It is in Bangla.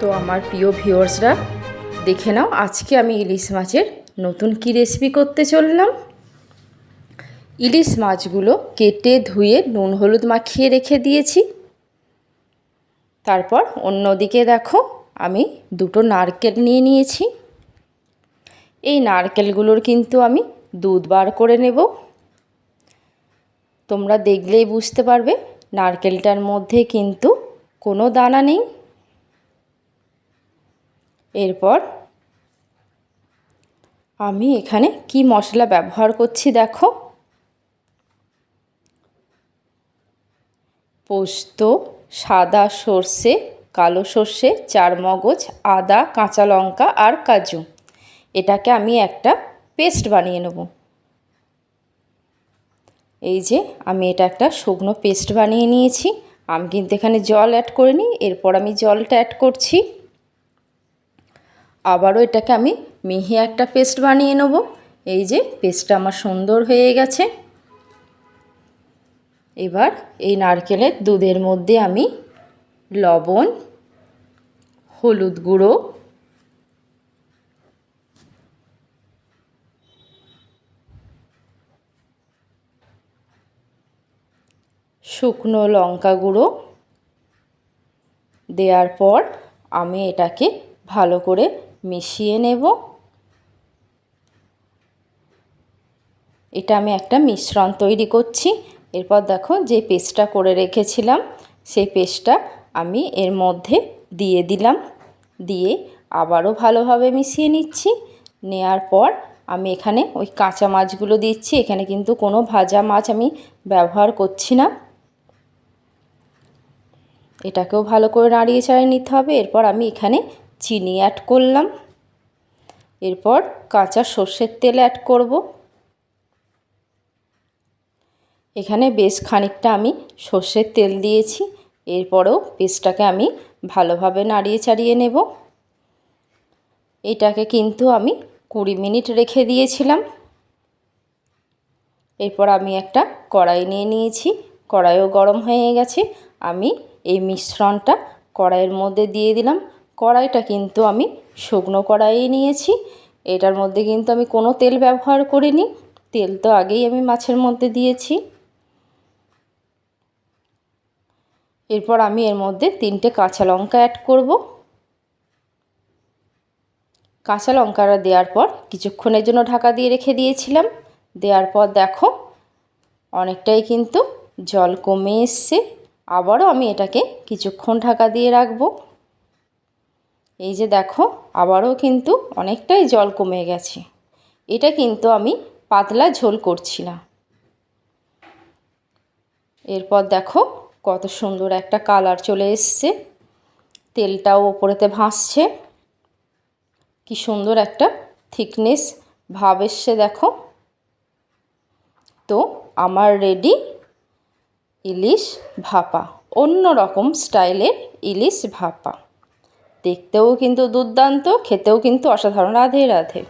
তো আমার প্রিয় ভিউয়ার্সরা, দেখে নাও আজকে আমি ইলিশ মাছের নতুন কি রেসিপি করতে চললাম। ইলিশ মাছগুলো কেটে ধুয়ে নুন হলুদ মাখিয়ে রেখে দিয়েছি। তারপর অন্যদিকে দেখো, আমি দুটো নারকেল নিয়ে নিয়েছি। এই নারকেলগুলোর কিন্তু আমি দুধ বার করে নেব। তোমরা দেখলেই বুঝতে পারবে, নারকেলটার মধ্যে কিন্তু কোনো দানা নেই। এরপর আমি এখানে কি মশলা ব্যবহার করছি দেখো। পোস্ত, সাদা সর্ষে, কালো সর্ষে, চার মগজ, আদা, কাঁচা লঙ্কা আর কাজু। এটাকে আমি একটা পেস্ট বানিয়ে নেব। এই যে আমি এটা একটা শুকনো পেস্ট বানিয়ে নিয়েছি। আমি কিন্তু এখানে জল অ্যাড করিনি, এরপর আমি জলটা অ্যাড করছি। আবারও এটাকে আমি মিহি একটা পেস্ট বানিয়ে নেব। এই যে পেস্টটা আমার সুন্দর হয়ে গেছে। এবার এই নারকেলের দুধের মধ্যে আমি লবণ, হলুদ গুঁড়ো, শুকনো লঙ্কা গুঁড়ো দেওয়ার পর আমি এটাকে ভালো করে মিশিয়ে নেব। এটা আমি একটা মিশ্রণ তৈরি করছি। এরপর দেখো যে পেস্টটা করে রেখেছিলাম, সেই পেস্টটা আমি এর মধ্যে দিয়ে দিলাম। দিয়ে আবারও ভালোভাবে মিশিয়ে নিচ্ছি। নেয়ার পর আমি এখানে ওই কাঁচা মাছগুলো দিচ্ছি। এখানে কিন্তু কোনো ভাজা মাছ আমি ব্যবহার করছি না। এটাকেও ভালো করে নাড়িয়ে চাড়িয়ে নিতে হবে। এরপর আমি এখানে চিনি অ্যাড করলাম। এরপর কাঁচা সর্ষের তেল অ্যাড করব। এখানে বেশ খানিকটা আমি সর্ষের তেল দিয়েছি। এরপরেও পেস্টটাকে আমি ভালোভাবে নাড়িয়ে চাড়িয়ে নেব। এটাকে কিন্তু আমি কুড়ি মিনিট রেখে দিয়েছিলাম। এরপর আমি একটা কড়াই নিয়ে নিয়েছি। কড়াইও গরম হয়ে গেছে। আমি এই মিশ্রণটা কড়াইয়ের মধ্যে দিয়ে দিলাম। কড়াইটা কিন্তু আমি শুকনো কড়াই নিয়েছি। এটার মধ্যে কিন্তু আমি কোনো তেল ব্যবহার করিনি। তেল তো আগেই আমি মাছের মধ্যে দিয়েছি। এরপর আমি এর মধ্যে তিনটে কাঁচা লঙ্কা অ্যাড করব। কাঁচা লঙ্কাটা দেওয়ার পর কিছুক্ষণের জন্য ঢাকা দিয়ে রেখে দিয়েছিলাম। দেওয়ার পর দেখো, অনেকটাই কিন্তু জল কমে এসছে। আবারও আমি এটাকে কিছুক্ষণ ঢাকা দিয়ে রাখব। এই যে দেখো, আবারও কিন্তু অনেকটাই জল কমে গেছে। এটা কিন্তু আমি পাতলা ঝোল করছি না এরপর দেখো, কত সুন্দর একটা কালার চলে এসছে। তেলটাও ওপরেতে ভাসছে। কি সুন্দর একটা থিকনেস, ভাব এসছে দেখো। তো আমার রেডি ইলিশ ভাপা অন্য রকম স্টাইলের ইলিশ ভাপা। দেখতেও কিন্তু দুর্দান্ত খেতেও কিন্তু অসাধারণ। রাধে রাধে।